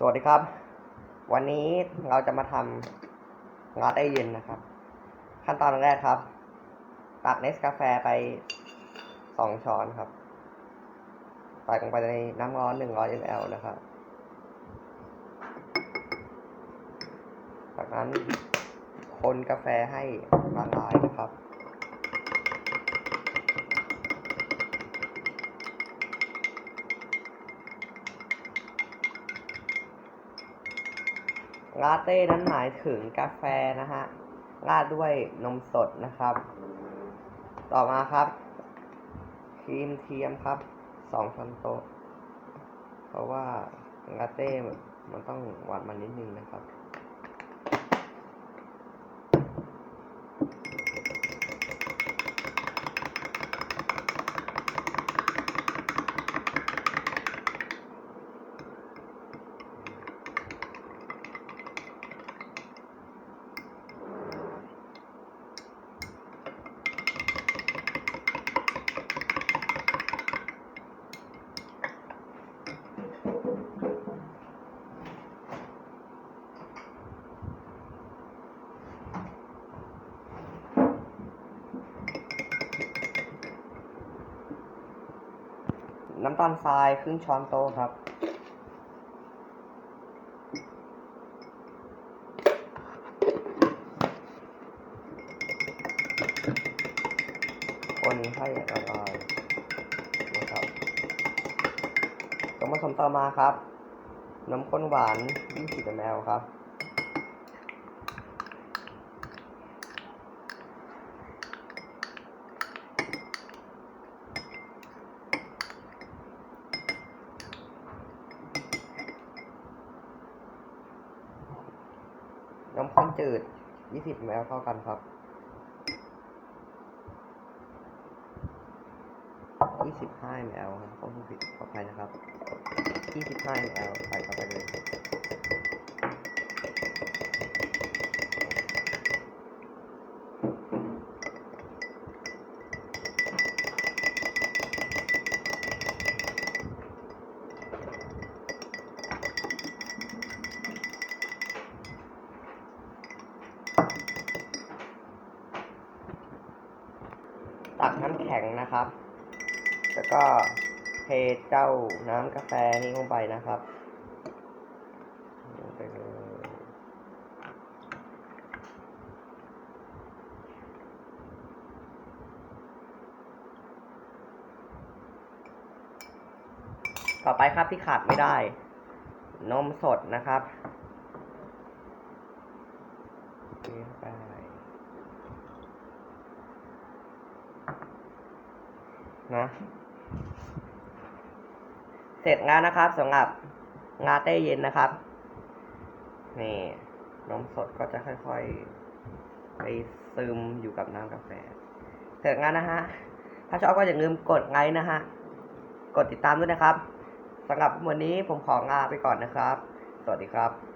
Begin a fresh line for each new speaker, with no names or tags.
สวัสดีครับ วันนี้เราจะมาทำงาได้เย็นนะครับ ขั้นตอนแรกครับ ตักเนสกาแฟไปสองช้อนครับใส่ลงไปในน้ำร้อนหนึ่งร้อยมลนะครับ จากนั้นคนกาแฟให้ละลายนะครับ ลาเต้นั้นหมายถึงกาแฟนะฮะราดด้วยนมสดนะครับ ต่อมาครับครีมเทียมครับสองช้อนโต๊ะเพราะว่าลาเต้มันต้องหวานมันนิดนึงนะครับ น้ำตาลทรายครึ่งช้อนโต๊ะครับ คนให้ละลายนะครับส่วนผสมต่อมาครับ น้ำข้นหวาน 20 ml ครับ น้ำข้นจืดยี่สิบแมลเท่ากันครับยี่สิแมลครับข้อผิดขออภัยนะครับยี่สิบห้าแมลใส่เข้าไปเลย ตักน้ำแข็งนะครับ แล้วก็เทเจ้าน้ำกาแฟนี้ลงไปนะครับลงไปเลยต่อไปครับที่ขาดไม่ได้ นมสดนะครับเทเข้าไป นะ เสร็จงานนะครับสำหรับงาเต้เย็นนะครับ นี่นมสดก็จะค่อยๆ ไปซึมอยู่กับน้ำกาแฟ เสร็จงานนะฮะ ถ้าชอบก็อย่าลืมกดไลค์นะฮะ กดติดตามด้วยนะครับสำหรับวันนี้ผมของลาไปก่อนนะครับ สวัสดีครับ